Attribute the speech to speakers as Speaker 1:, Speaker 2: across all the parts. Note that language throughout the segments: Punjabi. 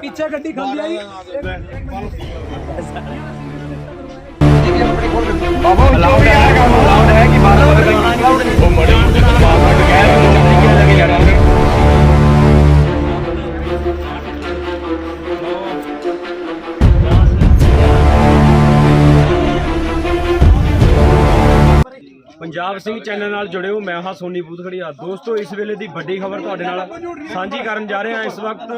Speaker 1: ਪਿੱਛੇ ਗੱਡੀ ਖਾਲੀ ਆਈ।
Speaker 2: ਬਾਬਾ ਅਲਾਉਡ ਹੈ ਕੰਮ ਕਿ 12 ਵਜੇ ਤੱਕ ਪੰਜਾਬ ਸਿੰਘ ਚੈਨਲ ਨਾਲ ਜੁੜਿਓ ਮੈਂ ਹਾਂ ਸੋਨੀ ਬੂਥਖੜੀਆ ਦੋਸਤੋ, ਇਸ ਵੇਲੇ ਦੀ ਵੱਡੀ ਖਬਰ ਤੁਹਾਡੇ ਨਾਲ ਸਾਂਝੀ ਕਰਨ ਜਾ ਰਹੇ ਹਾਂ ਇਸ ਵਕਤ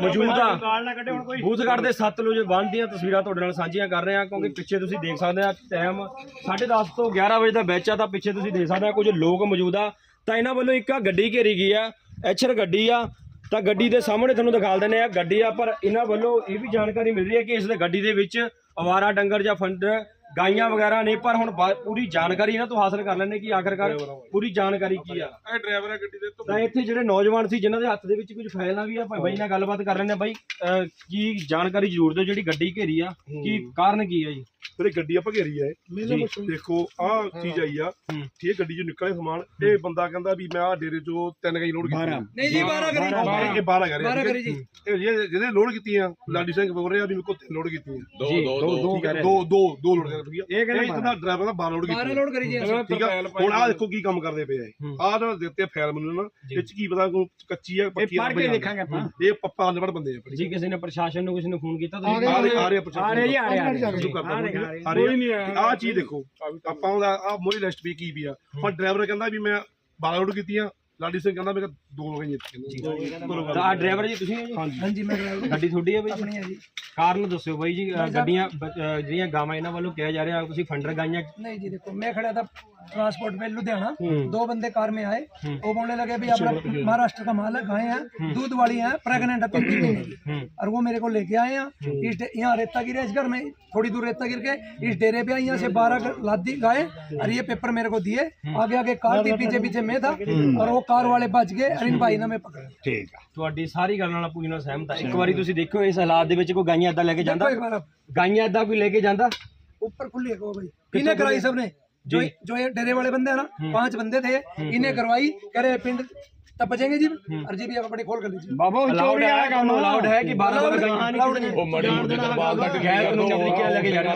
Speaker 2: ਮੌਜੂਦ ਆ ਦੇ ਸਤਲੁਜ ਬੰਨ੍ਹ ਦੀਆਂ ਤਸਵੀਰਾਂ ਤੁਹਾਡੇ ਨਾਲ ਸਾਂਝੀਆਂ ਕਰ ਰਹੇ ਹਾਂ ਕਿਉਂਕਿ ਪਿੱਛੇ ਤੁਸੀਂ ਦੇਖ ਸਕਦੇ ਆ ਟਾਈਮ 10:30 ਤੋਂ 11 ਵਜੇ ਦਾ ਬੈਚ ਆ, ਤਾਂ ਪਿੱਛੇ ਤੁਸੀਂ ਦੇਖ ਸਕਦੇ ਆ, ਕੁਝ ਲੋਕ ਮੌਜੂਦਾ ਤਾਂ ਇਹਨਾਂ ਵੱਲੋਂ ਇੱਕ ਗੱਡੀ ਘੇਰੀ ਗਈ ਆ, ਐਚਰ ਗੱਡੀ ਆ। ਤਾਂ ਗੱਡੀ ਦੇ ਸਾਹਮਣੇ ਤੁਹਾਨੂੰ ਦਿਖਾ ਦਿੰਦੇ ਆ, ਗੱਡੀ ਆ, ਪਰ ਇਹਨਾਂ ਵੱਲੋਂ ਇਹ ਵੀ ਜਾਣਕਾਰੀ ਮਿਲ ਰਹੀ ਹੈ ਕਿ ਇਸ ਦੇ ਗੱਡੀ ਦੇ ਵਿੱਚ ਅਵਾਰਾ ਡੰਗਰ ਜਾਂ ਫੰਡ ਗਾਈਆਂ ਵਗੈਰਾ ਨੇ ਪਰ ਹੁਣ ਬਾ- ਪੂਰੀ ਜਾਣਕਾਰੀ ਇਹਨਾਂ ਤੋਂ ਹਾਸਲ ਕਰ ਲੈਣੇ ਕਿ ਆਖਰਕਾਰ ਪੂਰੀ ਜਾਣਕਾਰੀ ਕੀ ਆ।
Speaker 3: ਇਹ ਡਰਾਈਵਰ ਹੈ ਗੱਡੀ ਦੇ ਤੋਂ
Speaker 2: ਤਾਂ ਇੱਥੇ ਜਿਹੜੇ ਨੌਜਵਾਨ ਸੀ ਜਿਨ੍ਹਾਂ ਦੇ ਹੱਥ ਦੇ ਵਿੱਚ ਕੁਝ ਫਾਈਲਾਂ ਵੀ ਆ ਭਾਈ ਬਾਈ ਨਾਲ ਗੱਲਬਾਤ ਕਰ ਲੈਣੇ ਬਾਈ। ਅਹ ਕੀ ਜਾਣਕਾਰੀ ਜ਼ਰੂਰ ਦਿਓ ਜਿਹੜੀ ਗੱਡੀ ਘੇਰੀ ਆ ਕੀ ਕਾਰਨ ਕੀ ਆ ਜੀ?
Speaker 3: ਫਿਰ ਇਹ ਗੱਡੀ ਆਪਾਂ ਘੇਰੀ ਆ ਇਹ।
Speaker 2: ਜੀ।
Speaker 3: ਦੇਖੋ ਆਹ ਚੀਜ਼ ਆਈ ਆ
Speaker 2: ਹੂੰ।
Speaker 3: ਠੀਕ ਗੱਡੀ ਚੋਂ ਨਿਕਲੇ ਸਮਾਨ। ਇਹ ਬੰਦਾ ਕਹਿੰਦਾ ਵੀ ਮੈਂ ਆ ਡੇਰੇ ਚੋਂ ਤਿੰਨ ਗਈ ਲੋਡ ਕੀਤੀ
Speaker 1: ਨਹੀਂ ਜੀ 12 ਕਰੀ।
Speaker 3: ਇਹ 12 ਕਰ ਰਿਹਾ
Speaker 1: 12 ਕਰੀ ਜੀ।
Speaker 3: ਇਹ ਜਿਹੜੇ ਜਿਹਨੇ ਲੋਡ ਕੀਤੀਆਂ ਲਾਡੀ ਸਿੰਘ ਬੋਲ ਰਿਹਾ ਵੀ ਮੇਰੇ ਕੋਲ ਤਿੰਨ ਲੋਡ ਕੀਤੀਆਂ।
Speaker 2: ਦੋ ਦੋ
Speaker 3: ਦੋ ਦੋ ਲੋਡ ਕਰ ਠੀਕ
Speaker 2: ਇਹ ਕਹਿੰਦੇ
Speaker 3: ਇਹ ਇਹਦਾ ਡਰਾਈਵਰ ਦਾ 12 ਲੋਡ
Speaker 1: 12
Speaker 3: ਕੀਤੀ
Speaker 1: ਲੋਡ ਕਰੀ ਜੀ ਅਸੀਂ।
Speaker 3: ਠੀਕ ਆ? ਹੁਣ ਆਹ ਦੇਖੋ ਕੀ ਕੰਮ ਕਰਦੇ ਪਏ ਆ।
Speaker 2: ਹੂੰ।
Speaker 3: ਆਹ ਨਾ ਦਿੱਤੇ ਫਾਈਲ ਮੈਨੂੰ ਨਾ ਇਹ ਚ ਕੀ ਪਤਾ ਕੋਈ ਕੱਚੀ ਆ ਪੱਕੀ ਆ
Speaker 2: ਪੜ੍ਹ ਕੇ ਦੇਖਾਂਗੇ ਆਪਾਂ।
Speaker 3: ਇਹ ਪੱਪਾ ਅਨਪੜ ਬੰਦੇ ਆ
Speaker 2: ਜੀ ਕਿਸੇ ਨੇ ਪ੍ਰਸ਼ਾਸਨ ਨੂੰ ਕਿਸੇ ਨੇ ਫੋਨ ਕੀਤਾ
Speaker 3: ਆ ਰਹੇ ਆ ਰਹੇ
Speaker 2: ਆ ਰਹੇ ਜੀ ਆ ਰਹੇ ਆ ਰਹੇ।
Speaker 3: ਸ਼ੁਰੂ ਕਰਦਾ ਆ ਰਹੇ ਆ ਚੀਜ਼ ਦੇਖੋ। ਆਪਾਂ ਉਹਦਾ ਆ ਮੋਰੀ ਲਿਸਟ ਵੀ ਕੀ ਵੀ ਆ। ਹੁਣ ਡਰਾਈਵਰ ਕਹਿੰਦਾ ਵੀ ਮੈਂ 12 ਲੋਡ ਕੀਤੀਆਂ ਲਾਡੀ ਸਿੰਘ ਕਹਿੰਦਾ ਮੇਰੇ ਦੋ ਗਈਆਂ ਇੱਥੇ
Speaker 2: ਤਾਂ ਆ ਡਰਾਈਵਰ ਜੀ ਤੁਸੀਂ ਹੋ ਜੀ?
Speaker 3: ਹਾਂਜੀ।
Speaker 1: ਮੈਂ ਡਰਾਈਵਰ
Speaker 2: ਗੱਡੀ ਤੁਹਾਡੀ ਹੈ ਬਈ
Speaker 1: ਆਪਣੀ ਜੀ।
Speaker 2: ਕਾਰਨ ਦੱਸਿਓ ਬਾਈ ਜੀ ਗੱਡੀਆਂ ਜਿਹੜੀਆਂ ਗਾਵਾਂ ਇਹਨਾਂ ਵੱਲੋਂ ਕਿਹਾ ਜਾ ਰਿਹਾ ਤੁਸੀਂ ਫੰਡਰ ਗਾਈਆਂ।
Speaker 1: ਨਹੀਂ ਜੀ ਦੇਖੋ ਮੈਂ ਖੜਾ ਤਾਂ ट्रांसपोर्ट पे लुधियाना
Speaker 2: हम्म।
Speaker 1: दो बंदे कार में आए
Speaker 2: हम्म।
Speaker 1: वो बोलने लगे भी अपना महाराष्ट्र का माल है गाय है दूध वाली है प्रेग्नेंट है तीन तीन महीने की
Speaker 2: हम्म।
Speaker 1: और वो मेरे को लेके आए हैं इस डे- यहाँ रेता गिरा इस घर में थोड़ी दूर रेता गिर के इस डेरे पे आई यहाँ से बारह लाद दी गाय और ये पेपर मेरे को दिए आगे आगे कार थी पीछे पीछे मैं था और वो कार वाले बच गए और इन भाई ने मैं पकड़ा
Speaker 2: ਠੀਕ ਆ ਤੁਹਾਡੀ ਸਾਰੀ ਗੱਲ ਨਾਲ ਪੂਰੀ ਨਾਲ ਸਹਿਮਤ ਆ ਇੱਕ ਵਾਰੀ ਤੁਸੀਂ ਦੇਖਿਓ ਇਸ ਹਾਲਾਤ ਦੇ ਵਿੱਚ ਕੋਈ ਗਾਈਆਂ ਏਦਾਂ ਲੈ ਕੇ ਜਾਂਦਾ
Speaker 1: देखो एक बार आप
Speaker 2: ਗਾਈਆਂ ਏਦਾਂ ਕੋਈ ਲੈ ਕੇ ਜਾਂਦਾ
Speaker 1: ऊपर खुली है वो भाई इन्हें कराई सबने जो जो ये डेरे वाले बंदे हैं ना पांच बंदे थे इन्हें करवाई करे पिंड तब बचेंगे जी और जी भी आप अपनी खोल कर लीजिए
Speaker 2: बाबू अलाउड है काम अलाउड है कि 12 बजे
Speaker 1: अलाउड नहीं
Speaker 2: ओ मड़ी मुड़ी का बाल तक गैस ਨੂੰ ਚੱਲੀ ਕੇ ਲੱਗ ਜਾਣਾ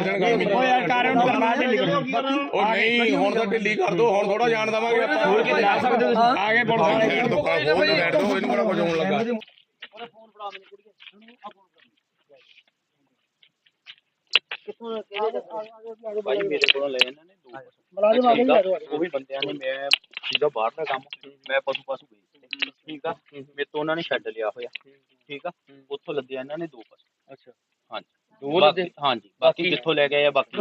Speaker 2: ਉਹ ਯਾਰ ਕਾਰਨ ਕਰਵਾ ਦੇ
Speaker 4: ਉਹ ਨਹੀਂ ਹੁਣ ਤਾਂ ਢਿੱਲੀ ਕਰ ਦੋ ਹੁਣ ਥੋੜਾ ਜਾਣ ਦਵਾਂਗੇ ਆਪਾਂ।
Speaker 2: ਹੋਰ ਕਿਤੇ ਜਾ ਸਕਦੇ ਤੁਸੀਂ?
Speaker 4: ਆਗੇ ਬੋਲ ਸਾਈਡ ਤੋਂ ਕਾਹ ਬੋਲ ਬੈਠ ਦੋ ਇਹਨੂੰ ਬੜਾ ਕੁਝ ਹੋਣ ਲੱਗਾ।
Speaker 5: ਉਹਦਾ ਫੋਨ ਫੜਾ ਮੈਨੂੰ ਕੁੜੀਏ ਭਾਈ ਮੇਰੇ ਕੋਲੋਂ ਲਏ ਇਹਨਾਂ ਨੇ ਦੋ ਮੁਲਾਜ਼ਮ ਆ ਗਏ ਉਹ ਵੀ ਬੰਦਿਆਂ ਨੇ ਮੈਂ ਸੀਗਾ ਬਾਹਰ ਦਾ ਕੰਮ ਮੈਂ ਪਸ਼ੂ ਪਸ਼ੂ ਗਈ ਠੀਕ ਆ ਮੇਰੇ ਤੋਂ ਉਹਨਾਂ ਨੇ ਛੱਡ ਲਿਆ ਹੋਇਆ ਠੀਕ ਆ ਉੱਥੋਂ ਲੱਦਿਆ ਇਹਨਾਂ ਨੇ ਦੋ ਪਸ਼ੂ ਅੱਛਾ ਹਾਂਜੀ ਦੋ ਲੱਦੇ ਹਾਂਜੀ ਬਾਕੀ ਜਿੱਥੋਂ ਲੈ ਗਏ ਆ ਬਾਕੀ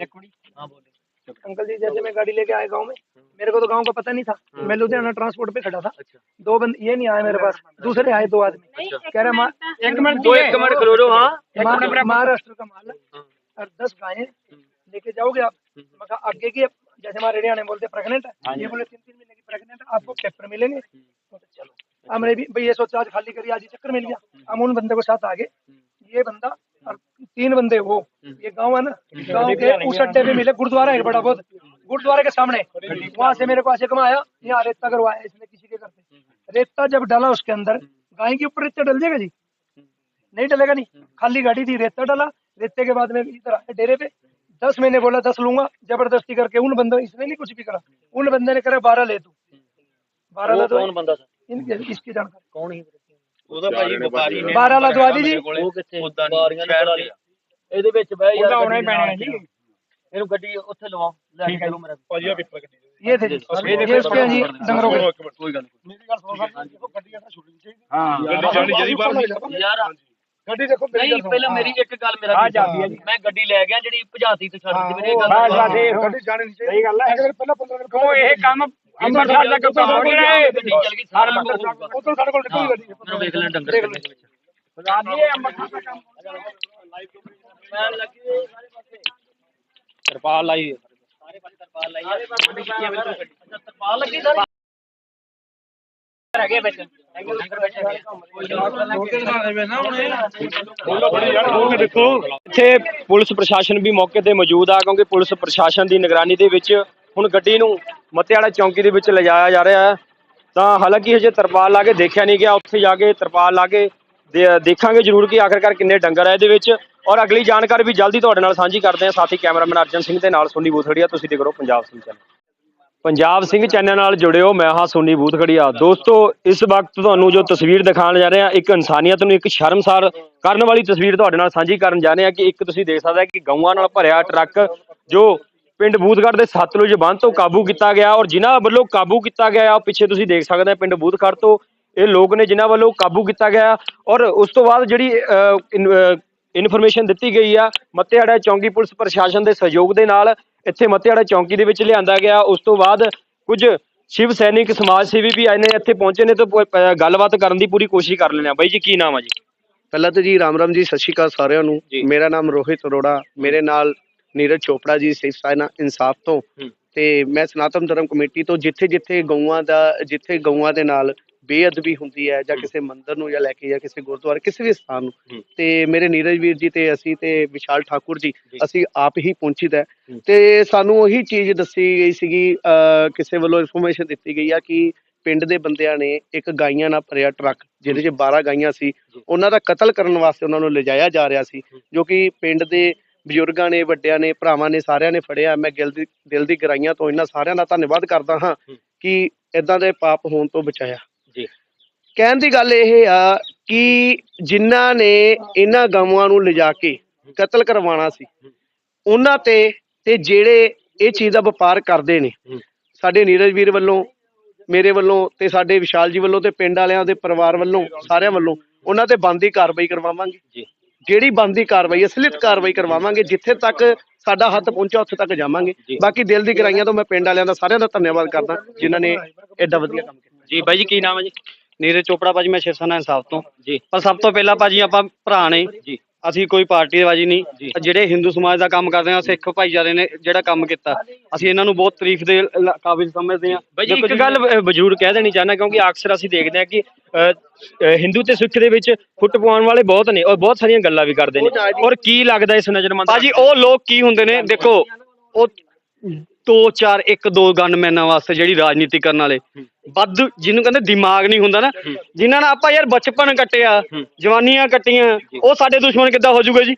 Speaker 5: ਇੱਕ ਮਿੰਟ ਹਾਂ ਬੋਲੇ
Speaker 1: अंकल जी जैसे मैं गाड़ी लेके आया गांव में मेरे को तो गांव का पता नहीं था मैं लुधियाना ट्रांसपोर्ट पे खड़ा था दो बंद ये नहीं आए मेरे पास अच्छा। दूसरे आए दो आदमी। कह रहे
Speaker 5: एक मिनट दो एक कमर करो हाँ।
Speaker 1: महाराष्ट्र का माल हम्म। और दस गाय हम्म। लेके जाओगे आप। हम्म। मगर आगे की जैसे हमारे हरियाणा में बोलते प्रेगनेंट है हाँ ये बोले तीन तीन महीने की प्रेगनेंट आपको पेपर मिलेंगे। तो चलो। हमने भी भाई ये सोचा आज खाली करिए आज चक्कर मिल गया। हम उन बंदे को साथ आगे। ये बंदा और तीन बंदे वो ये गाँव है ना गाँव के उस अड्डे पे मिले गुरुद्वारा है बड़ा बहुत। गुरुद्वारे के सामने वहाँ से मेरे को ऐसे कमाया यहाँ रेता करवाया इसने रेता जब डाला उसके अंदर गाय के ऊपर रेता डल जाएगा जी नहीं डलेगा नहीं खाली गाड़ी थी रेता डाला रेते के बाद में इधर आया डेरे पे दस महीने बोला दस लूंगा जबरदस्ती करके उन बंदों इसने नहीं कुछ भी करा उन बंदे ने करा बारह ले तू बारह ला दो
Speaker 5: कौन बंदा था
Speaker 1: इनकी इसकी जानकारी
Speaker 5: ਕੌਣ ਹੀ ਉਹਦਾ ਭਾਈ ਵਪਾਰੀ ਨੇ
Speaker 1: ਬਾਰਾਂ ਲਾ ਦਵਾ ਦੀ ਜੀ।
Speaker 5: ਉਹ ਕਿੱਥੇ ਉਦਾਂ ਨਹੀਂ ਸ਼ਹਿਰ ਦੇ ਇਹਦੇ ਵਿੱਚ ਬਹਿ ਯਾਰ ਆਉਣਾ ਹੀ ਪੈਣਾ ਜੀ ਇਹਨੂੰ ਗੱਡੀ ਉੱਥੇ ਲਵਾਓ ਲੈ ਕੇ ਚਲੋ ਮੇਰਾ
Speaker 3: ਭਾਜੀ ਆ ਪੇਪਰ ਗੱਡੀ
Speaker 1: ਇਹ ਥੇ ਜੀ ਇਹ ਸਕੇ ਜੀ? ਡੰਗਰੋ
Speaker 5: ਕੋਈ ਗੱਲ ਨਹੀਂ।
Speaker 3: ਮੇਰੀ ਗੱਲ ਸੁਣੋ ਸਰ ਗੱਡੀ ਅਸਾਂ ਛੁੱਟਣੀ ਚਾਹੀਦੀ।
Speaker 4: ਹਾਂ।
Speaker 3: ਗੱਡੀ ਜਾਣੀ ਜਦੀ ਬਾਹਰ
Speaker 5: ਯਾਰ
Speaker 3: ਗੱਡੀ ਦੇਖੋ
Speaker 5: ਨਹੀਂ ਪਹਿਲਾਂ ਮੇਰੀ ਇੱਕ ਗੱਲ ਮੇਰਾ ਆ ਜਾਂਦੀ ਹੈ ਮੈਂ ਗੱਡੀ ਲੈ ਗਿਆ ਜਿਹੜੀ ਭਜਾਤੀ ਤੋਂ ਛੱਡ ਦਿੱਤੀ ਮੇਰੀ ਗੱਲ
Speaker 3: ਗੱਡੀ ਜਾਣੀ ਨਹੀਂ ਸਹੀ ਗੱਲ ਹੈ ਪਹਿਲਾਂ 15 ਮਿੰਟ
Speaker 4: ਉਹ ਇਹ ਕੰਮ ਅੰਮ੍ਰਿਤਸਰ ਦਾ ਕੱਪੜਾ ਹੋ। ਗਿਆ
Speaker 5: ਗੱਡੀ ਚੱਲ ਗਈ। ਸਾਰਾ
Speaker 3: ਉਧਰ ਸਾਡੇ ਕੋਲ ਨਿਕਲੀ ਗੱਡੀ।
Speaker 5: ਮੈਂ ਵੇਖ ਲੈਣ ਡੰਗਰ ਬਜਾ
Speaker 4: ਦਈਏ ਅੰਮ੍ਰਿਤਸਰ ਦਾ ਕੰਮ।
Speaker 5: ਲਾਈਵ ਮੈਂ ਲੱਗੀ ਸਾਰੇ ਪਾਸੇ ਕਿਰਪਾਲ ਲਾਈ ਤਰਪਾਲ ਲਾਈ ਅੱਛਾ ਤਰਪਾਲ ਲੱਗੀ ਸਾਰੇ? ਹੈਗੇ ਵਿੱਚ। ਬੈਠੇ
Speaker 2: ਇੱਥੇ ਪੁਲਿਸ ਪ੍ਰਸ਼ਾਸਨ ਵੀ ਮੌਕੇ ਤੇ ਮੌਜੂਦ ਆ ਕਿਉਂਕਿ ਪੁਲਿਸ ਪ੍ਰਸ਼ਾਸਨ ਦੀ ਨਿਗਰਾਨੀ ਦੇ ਵਿੱਚ ਹੁਣ ਗੱਡੀ ਨੂੰ ਮੱਤੇ ਵਾਲਾ ਚੌਂਕੀ ਦੇ ਵਿੱਚ ਲਿਜਾਇਆ ਜਾ ਰਿਹਾ ਹੈ। ਤਾਂ ਹਾਲਾਂਕਿ ਹਜੇ ਤਰਪਾਲ ਲਾ ਕੇ ਦੇਖਿਆ ਨਹੀਂ ਗਿਆ। ਉੱਥੇ ਜਾ ਕੇ ਤਰਪਾਲ ਲਾ ਕੇ ਦੇਖਾਂਗੇ ਜ਼ਰੂਰ ਕਿ ਆਖਰਕਾਰ ਕਿੰਨੇ ਡੰਗਰ ਹੈ ਇਹਦੇ ਵਿੱਚ। ਔਰ ਅਗਲੀ ਜਾਣਕਾਰੀ ਵੀ ਜਲਦੀ ਤੁਹਾਡੇ ਨਾਲ ਸਾਂਝੀ ਕਰਦੇ ਹਾਂ। ਸਾਥੀ ਕੈਮਰਾਮੈਨ ਅਰਜਨ ਸਿੰਘ ਦੇ ਨਾਲ ਸੋਨੀ ਬੂਥੜੀਆ, ਤੁਸੀਂ ਦੇਖ ਰਹੇ ਹੋ ਪੰਜਾਬ ਸਿੰਘ ਚੈਨਲ। ਪੰਜਾਬ ਸਿੰਘ ਚੈਨਲ ਨਾਲ ਜੁੜਿਓ, ਮੈਂ ਹਾਂ ਸੋਨੀ ਬੂਥਗੜੀਆ ਦੋਸਤੋ, ਇਸ ਵਕਤ ਤੁਹਾਨੂੰ ਜੋ ਤਸਵੀਰ ਦਿਖਾਉਣ ਜਾ ਰਹੇ ਹਾਂ, ਇੱਕ ਇਨਸਾਨੀਅਤ ਨੂੰ ਇੱਕ ਸ਼ਰਮਸਾਰ ਕਰਨ ਵਾਲੀ ਤਸਵੀਰ ਤੁਹਾਡੇ ਨਾਲ ਸਾਂਝੀ ਕਰਨ ਜਾ ਰਹੇ ਹਾਂ ਕਿ ਇੱਕ ਤੁਸੀਂ ਦੇਖ ਸਕਦੇ ਕਿ ਗਊਆਂ ਨਾਲ ਭਰਿਆ ਟਰੱਕ ਜੋ ਪਿੰਡ ਬੂਥਗੜ੍ਹ ਦੇ ਸਤਲੁਜ ਬੰਦ ਤੋਂ ਕਾਬੂ ਕੀਤਾ ਗਿਆ ਔਰ ਜਿਨ੍ਹਾਂ ਵੱਲੋਂ ਕਾਬੂ ਕੀਤਾ ਗਿਆ ਉਹ ਪਿੱਛੇ ਤੁਸੀਂ ਦੇਖ ਸਕਦੇ ਪਿੰਡ ਬੂਥਗੜ੍ਹ ਤੋਂ। ਇਹ ਲੋਕ ਨੇ ਜਿਨ੍ਹਾਂ ਵੱਲੋਂ ਕਾਬੂ ਕੀਤਾ ਗਿਆ ਔਰ ਉਸ ਤੋਂ ਬਾਅਦ ਜਿਹੜੀ ਇਨਫੋਰਮੇਸ਼ਨ ਦਿੱਤੀ ਗਈ ਆ। ਮੱਤੇਹਾੜਾ ਚੌਂਕੀ ਪੁਲਿਸ ਪ੍ਰਸ਼ਾਸਨ ਦੇ ਸਹਿਯੋਗ ਦੇ ਨਾਲ ਇੱਥੇ ਮੱਤੇਹਾੜਾ ਚੌਂਕੀ ਦੇ ਵਿੱਚ ਲਿਆਂਦਾ ਗਿਆ। ਉਸ ਤੋਂ ਬਾਅਦ ਕੁਝ ਸ਼ਿਵ ਸੈਨਿਕ ਸਮਾਜ ਸੇਵੀ ਵੀ ਆਏ ਨੇ। ਇੱਥੇ ਪਹੁੰਚੇ ਨੇ ਤੇ ਗੱਲਬਾਤ ਕਰਨ ਦੀ ਪੂਰੀ ਕੋਸ਼ਿਸ਼ ਕਰ ਲੈਣੇ ਆ। ਬਾਈ ਜੀ ਕੀ ਨਾਮ ਆ ਜੀ?
Speaker 6: ਪਹਿਲਾਂ ਤਾਂ ਜੀ ਰਾਮ ਰਾਮ ਜੀ ਸਤਿ ਸ਼੍ਰੀ ਅਕਾਲ ਸਾਰਿਆਂ ਨੂੰ। ਮੇਰਾ ਨਾਮ ਰੋਹਿਤ ਅਰੋੜਾ। ਮੇਰੇ ਨਾਲ ਨੀਰਜ ਚੋਪੜਾ ਜੀ ਸਿਵ ਸੈਨਾ ਇਨਸਾਫ ਤੋਂ। ਤੇ ਮੈਂ ਸਨਾਤਨ ਧਰਮ ਕਮੇਟੀ ਤੋਂ ਜਿੱਥੇ ਜਿੱਥੇ ਗਊਆਂ ਦਾ ਜਿੱਥੇ ਗਊਆਂ ਦੇ ਨਾਲ ਬੇਅਦਬੀ ਹੁੰਦੀ ਹੈ ਜਾਂ। ਕਿਸੇ ਮੰਦਿਰ ਨੂੰ ਜਾਂ ਲੈ ਕੇ ਜਾਂ ਕਿਸੇ ਗੁਰਦੁਆਰੇ ਕਿਸੇ ਵੀ ਸਥਾਨ ਨੂੰ। ਤੇ ਮੇਰੇ ਨੀਰਜ ਵੀਰ ਜੀ ਤੇ ਅਸੀਂ ਤੇ ਵਿਸ਼ਾਲ ਠਾਕੁਰ ਜੀ। ਅਸੀਂ ਆਪ ਹੀ ਪਹੁੰਚੀਦਾ। ਤੇ ਸਾਨੂੰ ਉਹੀ ਚੀਜ਼ ਦੱਸੀ ਗਈ ਸੀਗੀ ਕਿਸੇ ਵੱਲੋਂ ਇਨਫੋਰਮੇਸ਼ਨ ਦਿੱਤੀ ਗਈ ਆ ਕਿ ਪਿੰਡ ਦੇ ਬੰਦਿਆਂ ਨੇ ਇੱਕ ਗਾਈਆਂ ਨਾਲ ਭਰਿਆ ਟਰੱਕ ਜਿਹਦੇ 'ਚ 12 ਗਾਈਆਂ ਸੀ ਉਹਨਾਂ ਦਾ ਕਤਲ ਕਰਨ ਵਾਸਤੇ ਉਹਨਾਂ ਨੂੰ ਲਿਜਾਇਆ ਜਾ ਰਿਹਾ ਸੀ ਜੋ ਕਿ ਪਿੰਡ ਦੇ ਬਜ਼ੁਰਗਾਂ ਨੇ ਵੱਡਿਆਂ ਨੇ ਭਰਾਵਾਂ ਨੇ ਸਾਰਿਆਂ ਨੇ ਫੜਿਆ ਮੈਂ ਦਿਲ ਦੀ ਦਿਲ ਦੀ ਗਹਿਰਾਈਆਂ ਤੋਂ ਇਹਨਾਂ ਸਾਰਿਆਂ ਦਾ ਧੰਨਵਾਦ ਕਰਦਾ ਹਾਂ। ਕਿ ਇਦਾਂ ਦੇ ਪਾਪ ਹੋਣ ਤੋਂ ਬਚਾਇਆ। ਕਹਿਣ ਦੀ ਗੱਲ ਇਹ ਆ ਕਿ ਜਿਨ੍ਹਾਂ ਨੇ ਇਹਨਾਂ ਗਾਵਾਂ ਨੂੰ ਲਿਜਾ ਕੇ ਕਤਲ ਕਰਵਾਉਣਾ ਸੀ ਉਹਨਾਂ ਤੇ ਤੇ ਜਿਹੜੇ ਇਹ ਚੀਜ਼ ਦਾ ਵਪਾਰ ਕਰਦੇ ਨੇ। ਸਾਡੇ ਨੀਰਜ ਵੀਰ ਵੱਲੋਂ ਮੇਰੇ ਵੱਲੋਂ ਤੇ ਸਾਡੇ ਵਿਸ਼ਾਲ ਜੀ ਵੱਲੋਂ ਤੇ ਪਿੰਡ ਵਾਲਿਆਂ ਦੇ ਪਰਿਵਾਰ ਵੱਲੋਂ ਸਾਰਿਆਂ ਵੱਲੋਂ ਉਹਨਾਂ ਤੇ ਬੰਦੀ ਕਾਰਵਾਈ ਕਰਵਾਵਾਂਗੇ। ਜਿਹੜੀ ਬੰਦੀ ਕਾਰਵਾਈ ਅਸਲੀਤ ਕਾਰਵਾਈ ਕਰਵਾਵਾਂਗੇ ਜਿੱਥੇ ਤੱਕ ਸਾਡਾ ਹੱਥ ਪਹੁੰਚਿਆ ਉੱਥੇ ਤੱਕ ਜਾਵਾਂਗੇ। ਬਾਕੀ ਦਿਲ ਦੀ ਗਹਿਰਾਈਆਂ ਤੋਂ ਮੈਂ ਪਿੰਡ ਵਾਲਿਆਂ ਦਾ ਸਾਰਿਆਂ ਦਾ ਧੰਨਵਾਦ ਕਰਦਾ ਜਿਨ੍ਹਾਂ ਨੇ ਐਡਾ ਵਧੀਆ ਕੰਮ ਕੀਤਾ
Speaker 2: ਜੀ ਬਾਈ ਜੀ ਕੀ ਨਾਮ ਹੈ ਜੀ
Speaker 7: ਨੀਰਜ ਚੋਪੜਾ ਭਾਜੀ ਮੈਂ ਸ਼ਿਵਸੈਨਾ ਇਨਸਾਫ ਤੋਂ।
Speaker 2: ਜੀ।
Speaker 7: ਪਰ ਸਭ ਤੋਂ ਪਹਿਲਾਂ ਭਾਜੀ ਆਪਾਂ ਭਰਾ ਨੇ।
Speaker 2: ਜੀ।
Speaker 7: ਅਸੀਂ ਕੋਈ ਪਾਰਟੀ ਦੇ ਬਾਜੀ। ਨਹੀਂ ਜਿਹੜੇ ਹਿੰਦੂ ਸਮਾਜ ਦਾ ਕੰਮ ਕਰਦੇ ਆ ਸਿੱਖ ਭਾਈਚਾਰੇ ਨੇ ਜਿਹੜਾ ਕੰਮ ਕੀਤਾ ਅਸੀਂ ਇਹਨਾਂ ਨੂੰ ਬਹੁਤ ਤਾਰੀਫ ਦੇ ਕਾਬਿਲ ਸਮਝਦੇ ਆ
Speaker 2: ਬਾਈ ਜੀ ਇੱਕ ਗੱਲ ਜ਼ਰੂਰ ਕਹਿ ਦੇਣੀ ਚਾਹੁੰਦਾ ਕਿਉਂਕਿ ਅਕਸਰ ਅਸੀਂ ਦੇਖਦੇ ਹਾਂ ਕਿ ਹਿੰਦੂ ਤੇ ਸਿੱਖ ਦੇ ਵਿੱਚ ਫੁੱਟ ਪਵਾਉਣ ਵਾਲੇ ਬਹੁਤ ਨੇ ਔਰ ਬਹੁਤ ਸਾਰੀਆਂ ਗੱਲਾਂ ਵੀ ਕਰਦੇ ਨੇ। ਔਰ ਕੀ ਲੱਗਦਾ ਇਸ ਨਜ਼ਰਮੰਦ
Speaker 7: ਭਾਜੀ ਉਹ ਲੋਕ ਕੀ ਹੁੰਦੇ ਨੇ? ਦੇਖੋ ਉਹ ਦੋ ਚਾਰ ਇੱਕ ਦੋ ਗਨਮੈਨਾਂ ਵਾਸਤੇ ਜਿਹੜੀ ਰਾਜਨੀਤੀ ਕਰਨ ਵਾਲੇ। ਵੱਧ ਜਿਹਨੂੰ ਕਹਿੰਦੇ ਦਿਮਾਗ ਨਹੀਂ ਹੁੰਦਾ ਨਾ ਜਿਨ੍ਹਾਂ ਨਾਲ ਆਪਾਂ ਯਾਰ ਬਚਪਨ ਕੱਟਿਆ ਜਵਾਨੀਆਂ ਕੱਟੀਆਂ ਉਹ ਸਾਡੇ ਦੁਸ਼ਮਣ ਕਿੱਦਾਂ ਹੋ ਜਾਊਗਾ ਜੀ?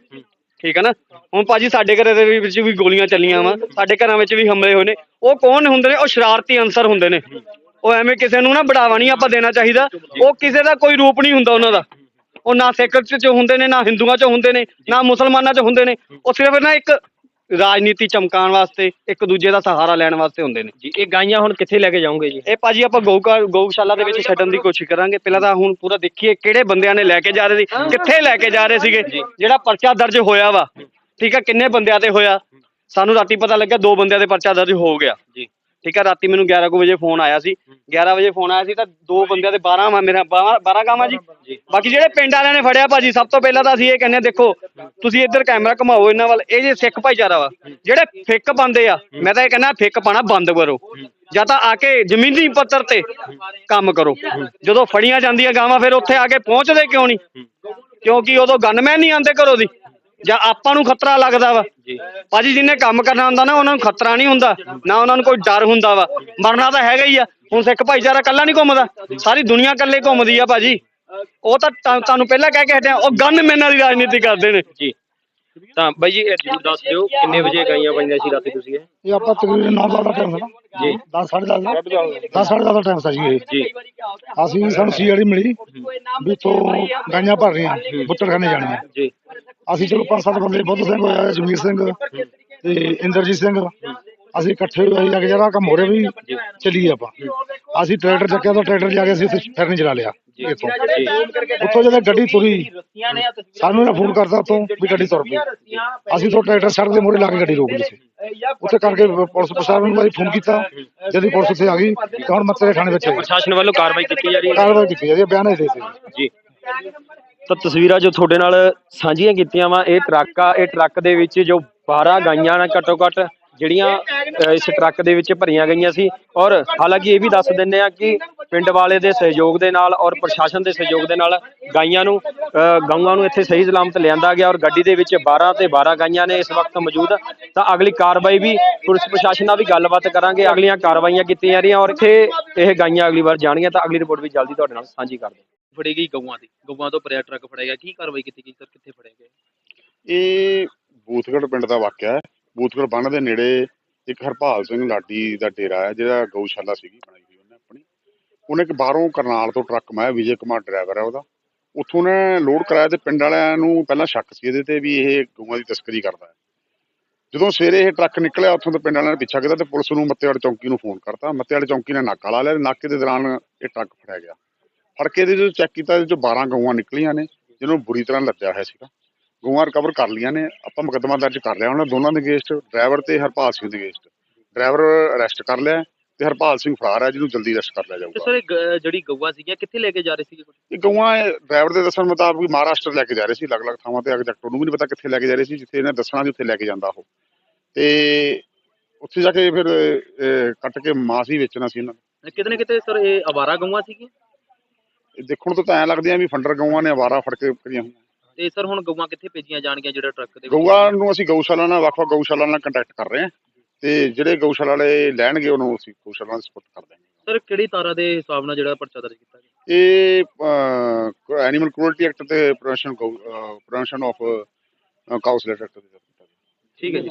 Speaker 7: ਠੀਕ ਹੈ ਨਾ? ਹੁਣ ਭਾਜੀ ਸਾਡੇ ਘਰੇ ਦੇ ਵਿੱਚ ਵੀ ਗੋਲੀਆਂ ਚੱਲੀਆਂ ਵਾ ਸਾਡੇ ਘਰਾਂ ਵਿੱਚ ਵੀ ਹਮਲੇ ਹੋਏ ਨੇ। ਉਹ ਕੌਣ ਹੁੰਦੇ ਨੇ? ਉਹ ਸ਼ਰਾਰਤੀ ਅਨਸਰ ਹੁੰਦੇ ਨੇ। ਉਹ ਐਵੇਂ ਕਿਸੇ ਨੂੰ ਨਾ ਬੜਾਵਾ ਨਹੀਂ ਆਪਾਂ ਦੇਣਾ ਚਾਹੀਦਾ। ਉਹ ਕਿਸੇ ਦਾ ਕੋਈ ਰੂਪ ਨਹੀਂ ਹੁੰਦਾ ਉਹਨਾਂ ਦਾ। ਉਹ ਨਾ ਸਿੱਖ ਚ ਹੁੰਦੇ ਨੇ ਨਾ ਹਿੰਦੂਆਂ ਚ ਹੁੰਦੇ ਨੇ ਨਾ ਮੁਸਲਮਾਨਾਂ ਚ ਹੁੰਦੇ ਨੇ। ਉਹ ਸਿਰਫ ਨਾ ਇੱਕ ਰਾਜਨੀਤੀ ਚਮਕਾਉਣ ਵਾਸਤੇ ਇੱਕ ਦੂਜੇ ਦਾ ਸਹਾਰਾ ਲੈਣ ਵਾਸਤੇ ਹੁੰਦੇ ਨੇ।
Speaker 2: ਜੀ ਇਹ ਗਾਈਆਂ ਹੁਣ ਕਿੱਥੇ ਲੈ ਕੇ ਜਾਓਗੇ ਜੀ?
Speaker 7: ਇਹ ਭਾਜੀ ਆਪਾਂ ਗਊਕਾ ਗਊਸ਼ਾਲਾ ਦੇ ਵਿੱਚ ਛੱਡਣ ਦੀ ਕੋਸ਼ਿਸ਼ ਕਰਾਂਗੇ। ਪਹਿਲਾਂ ਤਾਂ ਹੁਣ ਪੂਰਾ ਦੇਖੀਏ ਕਿਹੜੇ ਬੰਦਿਆਂ ਨੇ ਲੈ ਕੇ ਜਾ ਰਹੇ ਸੀ ਕਿੱਥੇ ਲੈ ਕੇ ਜਾ ਰਹੇ ਸੀਗੇ ਜਿਹੜਾ ਪਰਚਾ ਦਰਜ ਹੋਇਆ ਵਾ। ਠੀਕ ਹੈ ਕਿੰਨੇ ਬੰਦਿਆਂ ਤੇ ਹੋਇਆ? ਸਾਨੂੰ ਰਾਤੀ ਪਤਾ ਲੱਗਿਆ ਦੋ ਬੰਦਿਆਂ ਦੇ ਪਰਚਾ ਦਰਜ ਹੋ ਗਿਆ।
Speaker 2: ਜੀ।
Speaker 7: ਠੀਕ ਹੈ ਰਾਤੀ ਮੈਨੂੰ 11 ਕੁ ਵਜੇ ਫੋਨ ਆਇਆ ਸੀ। 11 ਵਜੇ ਫੋਨ ਆਇਆ ਸੀ ਤਾਂ ਦੋ ਬੰਦਿਆਂ ਦੇ 12 ਵਾ ਮੇਰਾ 12 ਕਾਮਾ ਜੀ। ਬਾਕੀ ਜਿਹੜੇ ਪਿੰਡ ਵਾਲਿਆਂ ਨੇ ਫੜਿਆ ਭਾਜੀ ਸਭ ਤੋਂ ਪਹਿਲਾਂ ਤਾਂ ਅਸੀਂ ਇਹ ਕਹਿੰਦੇ ਦੇਖੋ ਤੁਸੀਂ ਇੱਧਰ ਕੈਮਰਾ ਘੁਮਾਓ ਇਹਨਾਂ ਵੱਲ। ਇਹ ਜੇ ਸਿੱਖ ਭਾਈਚਾਰਾ ਵਾ ਜਿਹੜੇ ਫਿੱਕ ਪਾਉਂਦੇ ਆ ਮੈਂ ਤਾਂ ਇਹ ਕਹਿੰਦਾ ਫਿੱਕ ਪਾਣਾ ਬੰਦ ਕਰੋ। ਜਾਂ ਤਾਂ ਆ ਕੇ ਜ਼ਮੀਨੀ ਪੱਧਰ ਤੇ ਕੰਮ ਕਰੋ। ਜਦੋਂ ਫੜੀਆਂ ਜਾਂਦੀਆਂ ਗਾਵਾਂ ਫਿਰ ਉੱਥੇ ਆ ਕੇ ਪਹੁੰਚਦੇ ਕਿਉਂ ਨਹੀਂ? ਕਿਉਂਕਿ ਉਦੋਂ ਗਨਮੈਨ ਨਹੀਂ ਆਉਂਦੇ ਘਰੋਂ ਦੀ। ਜਾਂ ਆਪਾਂ ਨੂੰ ਖਤਰਾ ਲੱਗਦਾ ਵਾ। ਭਾਜੀ ਜਿਹਨੇ ਕੰਮ ਕਰਨਾ ਹੁੰਦਾ ਨਾ ਉਹਨਾਂ ਨੂੰ ਖਤਰਾ ਨਹੀਂ ਹੁੰਦਾ। ਨਾ ਉਹਨਾਂ ਨੂੰ ਕੋਈ ਡਰ ਹੁੰਦਾ ਵਾ। ਮਰਨਾ ਤਾਂ ਹੈਗਾ ਹੀ ਆ। ਹੁਣ ਸਿੱਖ ਭਾਈਚਾਰਾ ਕੱਲਾ ਨਹੀਂ ਘੁੰਮਦਾ। ਸਾਰੀ ਦੁਨੀਆ ਕੱਲੇ ਘੁੰਮਦੀ ਆ ਭਾਜੀ। ਉਹ ਤਾਂ ਤੁਹਾਨੂੰ ਪਹਿਲਾਂ ਕਹਿ ਕੇ ਹਟਿਆ ਉਹ ਗਨਮੈਨਾਂ ਦੀ ਰਾਜਨੀਤੀ ਕਰਦੇ ਨੇ।
Speaker 2: ਜੀ। ਤਾਂ ਬਾਈ ਜੀ ਇਹ ਜ਼ਰੂਰ ਦੱਸ ਦਿਓ ਕਿੰਨੇ ਵਜੇ ਗਾਈਆਂ ਪਾਈਆਂ ਸੀ ਰਾਤੀ ਤੁਸੀਂ ਇਹ?
Speaker 8: ਇਹ ਆਪਾਂ ਤਕਰੀਬਨ 9 ਦਾ ਟਾਈਮ ਹੈ ਨਾ।
Speaker 2: ਜੀ।
Speaker 8: 10 10:30 10 10:30 ਦਾ ਟਾਈਮ ਸੀ ਇਹ।
Speaker 2: ਜੀ।
Speaker 8: ਅਸੀਂ ਸਾਨੂੰ ਸੀਆਰਡੀ ਮਿਲੀ ਵੀ ਤੋਂ ਗਾਈਆਂ ਭਰ ਰਹੀਆਂ ਬੁੱਤੜਖਾਨੇ ਜਾਣੀਆਂ।
Speaker 2: ਜੀ।
Speaker 8: ਅਸੀਂ ਚਲੋ ਪੰਜ ਸੱਤ ਬੰਦੇ ਬੁੱਧ ਸਿੰਘ ਹੋਇਆ ਜਮੀਰ ਸਿੰਘ ਤੇ ਇੰਦਰਜੀਤ ਸਿੰਘ। ਅਸੀਂ ਇਕੱਠੇ ਹੋਏ ਜਾ ਕੇ ਜਿਹੜਾ ਕੰਮ ਹੋ ਰਿਹਾ ਵੀ ਚੱਲੀਏ ਆਪਾਂ। ਅਸੀਂ ਟਰੈਕਟਰ ਚੱਕਿਆ ਤਾਂ ਟਰੈਕਟਰ ਜਾ ਕੇ ਅਸੀਂ ਉੱਥੇ ਫਿਰਨ ਚਲਾ ਲਿਆ। ਇੱਥੋਂ। ਉੱਥੋਂ ਜਦੋਂ ਗੱਡੀ ਤੁਰੀ ਸਾਨੂੰ ਇਹਨਾਂ ਫੋਨ ਕਰਤਾ ਉੱਥੋਂ ਵੀ ਗੱਡੀ ਤੁਰ ਪਈ। ਅਸੀਂ ਤੋਂ ਟਰੈਕਟਰ ਸੜਕ ਦੇ ਮੋਰੇ ਲਾ ਕੇ ਗੱਡੀ ਰੋਕ ਲਈ ਸੀ। ਉੱਥੇ ਕਰਕੇ ਪੁਲਿਸ ਪ੍ਰਸ਼ਾਸਨ ਨੂੰ ਫੋਨ ਕੀਤਾ ਜਦ ਪੁਲਿਸ ਉੱਥੇ ਆ ਗਈ ਤਾਂ ਹੁਣ ਮੱਤੇ ਦੇ ਥਾਣੇ ਵਿੱਚ
Speaker 2: ਪ੍ਰਸ਼ਾਸਨ ਵੱਲੋਂ ਕਾਰਵਾਈ ਕੀਤੀ ਜਾ ਰਹੀ ਹੈ।
Speaker 8: ਕਾਰਵਾਈ ਕੀਤੀ ਹੈ ਜੀ ਬਿਆਨ ਇਹ ਦੇ ਸੀ
Speaker 2: ਜੀ। ਤਾਂ ਤਸਵੀਰਾਂ ਜੋ ਤੁਹਾਡੇ ਨਾਲ ਸਾਂਝੀਆਂ ਕੀਤੀਆਂ ਵਾ, ਇਹ ਟਰੱਕ ਆ, ਇਹ ਟਰੱਕ ਦੇ ਵਿੱਚ ਜੋ 12 ਗਾਈਆਂ ਨੇ ਘੱਟੋ ਘੱਟ ਜਿਹੜੀਆਂ ਇਸ ਟਰੱਕ ਦੇ ਵਿੱਚ ਭਰੀਆਂ ਗਈਆਂ ਸੀ। ਔਰ ਹਾਲਾਂਕਿ ਇਹ ਵੀ ਦੱਸ ਦਿੰਦੇ ਆ ਕਿ ਪਿੰਡ ਵਾਲੇ ਦੇ ਸਹਿਯੋਗ ਦੇ ਨਾਲ ਔਰ ਪ੍ਰਸ਼ਾਸਨ ਦੇ ਸਹਿਯੋਗ ਦੇ ਨਾਲ ਗਾਈਆਂ ਨੂੰ ਗਊਆਂ ਨੂੰ ਇੱਥੇ ਸਹੀ ਸਲਾਮਤ ਲਿਆਂਦਾ ਗਿਆ ਔਰ ਗੱਡੀ ਦੇ ਵਿੱਚ 12 ਤੇ 12 ਗਾਈਆਂ ਨੇ ਇਸ ਵਕਤ ਮੌਜੂਦ। ਤਾਂ ਅਗਲੀ ਕਾਰਵਾਈ ਵੀ ਪੁਲਿਸ ਪ੍ਰਸ਼ਾਸਨ ਨਾਲ ਵੀ ਗੱਲਬਾਤ ਕਰਾਂਗੇ। ਅਗਲੀਆਂ ਕਾਰਵਾਈਆਂ ਕੀਤੀਆਂ ਜਾ ਰਹੀਆਂ ਔਰ ਇੱਥੇ ਇਹ ਗਾਈਆਂ ਅਗਲੀ ਵਾਰ ਜਾਣਗੀਆਂ ਤਾਂ ਅਗਲੀ ਰਿਪੋਰਟ ਵੀ ਜਲਦੀ ਤੁਹਾਡੇ ਨਾਲ ਸਾਂਝੀ ਕਰਦੇ
Speaker 5: ਫੜੀ ਗਈ ਗਊਆਂ ਦੀ। ਗਊਆਂ ਤੋਂ ਭਰਿਆ ਟਰੱਕ ਫੜਿਆ ਗਿਆ। ਕੀ ਕਾਰਵਾਈ ਕੀਤੀ ਗਈ ਸਰ? ਕਿੱਥੇ ਫੜੇ ਗਏ
Speaker 9: ਇਹ? ਬੂਥਗੜ ਪਿੰਡ ਦਾ ਵਾਕਿਆ ਹੈ। ਬੂਥਗੜ ਬੰਨ ਦੇ ਨੇੜੇ ਇੱਕ ਹਰਪਾਲ ਸਿੰਘ ਲਾਡੀ ਦਾ ਡੇਰਾ ਹੈ, ਜਿਹੜਾ ਗਊਸ਼ਾਲਾ ਸੀਗੀ ਬਣਾਈ ਹੋਈ ਉਹਨੇ ਆਪਣੀ। ਉਹਨੇ ਇੱਕ ਬਾਹਰੋਂ ਕਰਨਾਲ ਤੋਂ ਟਰੱਕ ਮੈਂ ਵਿਜੇ ਕੁਮਾਰ ਡਰਾਈਵਰ ਹੈ ਉਹਦਾ। ਉੱਥੋਂ ਨੇ ਲੋਡ ਕਰਾਇਆ ਤੇ ਪਿੰਡ ਵਾਲਿਆਂ ਨੂੰ ਪਹਿਲਾਂ ਸ਼ੱਕ ਸੀ ਇਹਦੇ ਤੇ ਵੀ ਇਹ ਗਊਆਂ ਦੀ ਤਸਕਰੀ ਕਰਦਾ ਹੈ। ਜਦੋਂ ਸਵੇਰੇ ਇਹ ਟਰੱਕ ਨਿਕਲਿਆ, ਉੱਥੋਂ ਤੋਂ ਪਿੰਡ ਵਾਲਿਆਂ ਨੇ ਪਿੱਛਾ ਕੀਤਾ ਤੇ ਪੁਲਿਸ ਨੂੰ ਮੱਤੇਵਾੜ ਚੌਂਕੀ ਨੂੰ ਫੋਨ ਕਰਤਾ। ਮੱਤੇਵਾੜ ਚੌਂਕੀ ਨੇ ਨਾਕਾ ਲਾ ਲਿਆ ਤੇ ਨਾਕੇ ਦੇ ਦੌਰਾਨ ਇਹ ਟਰੱਕ ਫੜਿਆ ਗਿਆ। ਫੜ ਕੇ ਇਹਦੇ ਜਦੋਂ ਚੈੱਕ ਕੀਤਾ ਇਹਦੇ ਚੋਂ 12 ਗਊਆਂ ਨਿਕਲੀਆਂ ਨੇ, ਜਿਹਨੂੰ ਬੁਰੀ ਤਰ੍ਹਾਂ ਲੱਦਿਆ ਹੋਇਆ ਸੀਗਾ। ਗਊਆਂ ਰਿਕਵਰ ਕਰ ਲੀਆਂ ਨੇ। ਆਪਾਂ ਮੁਕੱਦਮਾ ਦਰਜ ਕਰ ਲਿਆ। ਉਹਨਾਂ ਦੋਨਾਂ ਦੇ ਅਗੇਂਸਟ ਡਰਾਈਵਰ ਤੇ ਹਰਪਾਲ ਸਿੰਘ ਦੇ ਅਗੇਂਸਟ ਡਰਾਈਵਰ ਅਰੈਸਟ ਕਰ ਲਿਆ ਤੇ ਹਰਪਾਲ ਸਿੰਘ ਫਰਾਰ ਹੈ ਜਿਹਨੂੰ ਜਲਦੀ ਅਰੈਸਟ ਕਰ ਲਿਆ ਜਾਊਗਾ।
Speaker 5: ਸਰ ਇਹ ਜਿਹੜੀ ਗਊਆਂ ਸੀਗੀਆਂ ਕਿੱਥੇ ਲੈ ਕੇ ਜਾ ਰਹੇ ਸੀਗੇ
Speaker 9: ਇਹ ਗਊਆਂ ਡਰਾਈਵਰ ਦੇ ਦੱਸਣ ਮੁਤਾਬਕ ਮਹਾਰਾਸ਼ਟਰ ਲੈ ਕੇ ਜਾ ਰਹੇ ਸੀ। ਅਲੱਗ-ਅਲੱਗ ਥਾਵਾਂ ਤੇ ਐਗਜ਼ੈਕਟ ਉਹਨੂੰ ਵੀ ਨਹੀਂ ਪਤਾ ਕਿੱਥੇ ਲੈ ਕੇ ਜਾ ਰਹੇ ਸੀ ਜਿੱਥੇ ਇਹਨੇ ਦੱਸਣਾ ਸੀ ਉੱਥੇ ਲੈ ਕੇ ਜਾਂਦਾ ਉਹ। ਤੇ ਉੱਥੇ ਜਾ ਕੇ ਫਿਰ ਕੱਟ ਕੇ ਮਾਸ ਹੀ ਵੇਚਣਾ ਸੀ ਇਹਨਾਂ ਨੇ।
Speaker 5: ਕਿਤੇ ਨਾ ਕਿਤੇ ਸਰ ਇਹ ਆਵਾਰਾ ਗਊਆਂ ਸੀਗੀਆਂ?
Speaker 9: ਦੇਖਣ ਤੋਂ ਤਾਂ ਐਂ ਲੱਗਦੀਆਂ ਵੀ ਫੰਡਰ ਗਊਆਂ ਨੇ ਆਵਾਰਾ ਫੜ ਕੇ ਕਰੀਆਂ ਹੋਈਆਂ।
Speaker 5: ਤੇ ਸਰ ਹੁਣ ਗਊਆਂ ਕਿੱਥੇ ਭੇਜੀਆਂ ਜਾਣਗੀਆਂ ਜਿਹੜਾ ਟਰੱਕ ਦੇ ਵਿੱਚ?
Speaker 9: ਗਊਆਂ ਨੂੰ ਅਸੀਂ ਗਊਸ਼ਾਲਾ ਨਾਲ ਵੱਖ-ਵੱਖ ਗਊਸ਼ਾਲਾ ਨਾਲ ਕੰਟੈਕਟ ਕਰ ਰਹੇ ਹਾਂ। ਤੇ ਜਿਹੜੇ ਗਊਸ਼ਾਲਾ ਵਾਲੇ ਲੈਣਗੇ ਉਹਨੂੰ ਅਸੀਂ ਗਊਸ਼ਾਲਾ ਨਾਲ ਸਪੋਰਟ ਕਰ ਦਾਂਗੇ
Speaker 5: ਸਰ ਕਿਹੜੀ ਤਾਰਾ ਦੇ ਹਿਸਾਬ ਨਾਲ ਜਿਹੜਾ ਪਰਚਾ ਦਰਜ ਕੀਤਾ ਗਿਆ?
Speaker 9: ਇਹ ਐਨੀਮਲ ਕ੍ਰੂਅਲਟੀ ਐਕਟ ਤੇ prevention prevention of cow slaughter
Speaker 5: ਠੀਕ ਹੈ ਜੀ।